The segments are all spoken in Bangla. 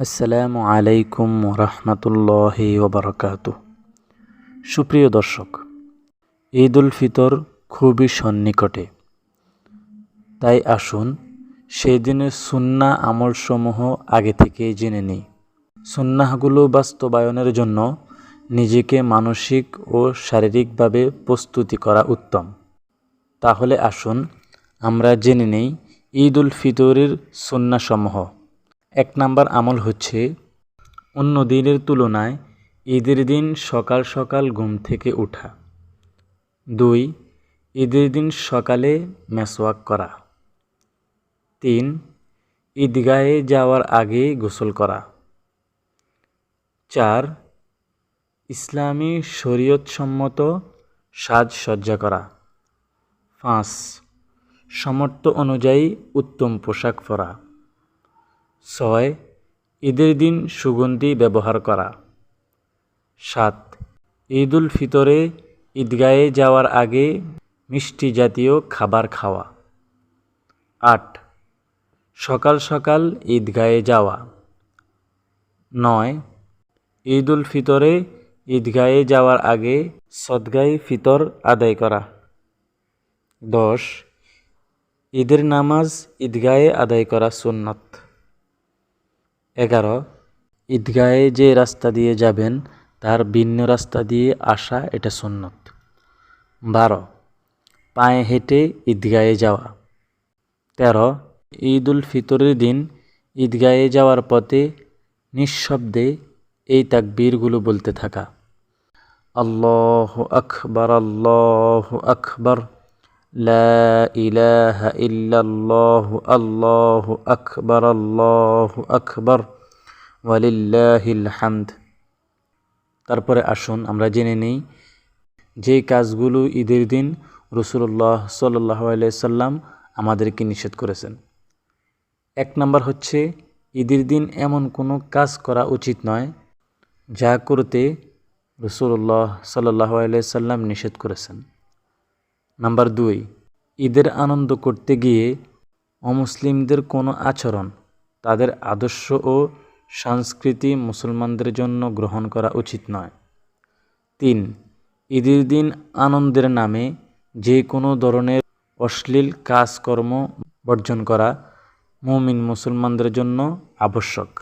আসসালামু আলাইকুম রহমতুল্লাহ ওবরকাত। সুপ্রিয় দর্শক ঈদ উল ফিতর খুবই সন্নিকটে। তাই আসুন সেই দিনের সুন্না আমলসমূহ আগে থেকেই জেনে নিই। সুন্নাহগুলো বাস্তবায়নের জন্য নিজেকে মানসিক ও শারীরিকভাবে প্রস্তুতি করা উত্তম। তাহলে আসুন, আমরা জেনে নেই ঈদ উল ফিতরের সুন্নাসমূহ। এক নাম্বার আমল হচ্ছে অন্য দিনের তুলনায় ঈদের দিন সকাল সকাল ঘুম থেকে ওঠা দুই, ঈদের দিন সকালে মেসওয়াক করা। তিন, ঈদগাহে যাওয়ার আগে গোসল করা। চার, ইসলামী শরীয়তসম্মত সাজসজ্জা করা। পাঁচ সামর্থ্য অনুযায়ী উত্তম পোশাক পরা। ছয়, ঈদের দিন সুগন্ধি ব্যবহার করা। সাত ঈদ উল ফিতরে ঈদগাহে যাওয়ার আগে মিষ্টি জাতীয় খাবার খাওয়া। আট, সকাল সকাল ঈদগাহে যাওয়া। নয় ঈদ উল ফিতরে ঈদগাহে যাওয়ার আগে সদগাই ফিতর আদায় করা। দশ, ঈদের নামাজ ঈদগাহে আদায় করা সুন্নত। এগারো। ঈদগাহে যে রাস্তা দিয়ে যাবেন, তার ভিন্ন রাস্তা দিয়ে আসা এটা সুন্নত। বারো। পায়ে হেঁটে ঈদগাহে যাওয়া। তেরো। ঈদ উল ফিতরের দিন ঈদগাহে যাওয়ার পথে নিঃশব্দে এই তাকবীরগুলো বলতে থাকা। আল্লাহ আকবর আল্লাহ আকবর। লা ইলাহা ইল্লাল্লাহু, আল্লাহু আকবার আল্লাহু আকবার, ওয়ালিল্লাহিল হামদ। তারপরে আসুন, আমরা জেনে নিই যে কাজগুলো ঈদের দিন রসুল্লাহ সাল্লাহ সাল্লাম আমাদেরকে নিষেধ করেছেন। এক নম্বর হচ্ছে, ঈদের দিন এমন কোনো কাজ করা উচিত নয় যা করতে রসুল্লাহ সাল্লাহ সাল্লাম নিষেধ করেছেন। নাম্বার দুই ঈদের আনন্দ করতে গিয়ে অমুসলিমদের কোনো আচরণ, তাদের আদর্শ ও সংস্কৃতি মুসলমানদের জন্য গ্রহণ করা উচিত নয়। তিন, ঈদের দিন আনন্দের নামে যে কোনো ধরনের অশ্লীল কাজকর্ম বর্জন করা মুমিন মুসলমানদের জন্য আবশ্যক।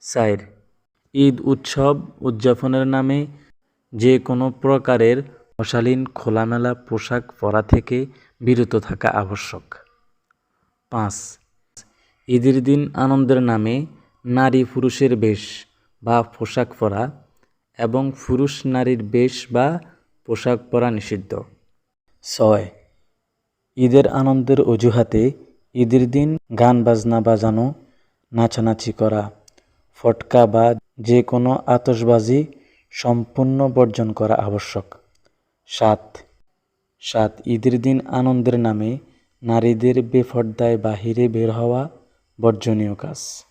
সাইর ঈদ উৎসব উদযাপনের নামে যে কোনো প্রকারের অশালীন, খোলামেলা পোশাক পরা থেকে বিরত থাকা আবশ্যক। পাঁচ, ঈদের দিন আনন্দের নামে নারী পুরুষের বেশ বা পোশাক পরা এবং পুরুষ নারীর বেশ বা পোশাক পরা নিষিদ্ধ। ছয়, ঈদের আনন্দের অজুহাতে ঈদের দিন গান বাজনা বাজানো, নাচানাচি করা, ফটকা বা যে কোনো আতসবাজি সম্পূর্ণ বর্জন করা আবশ্যক। সাত। সাত ঈদের দিন আনন্দের নামে নারীদের বেফর্দায় বাহিরে বের হওয়া বর্জনীয় কাজ।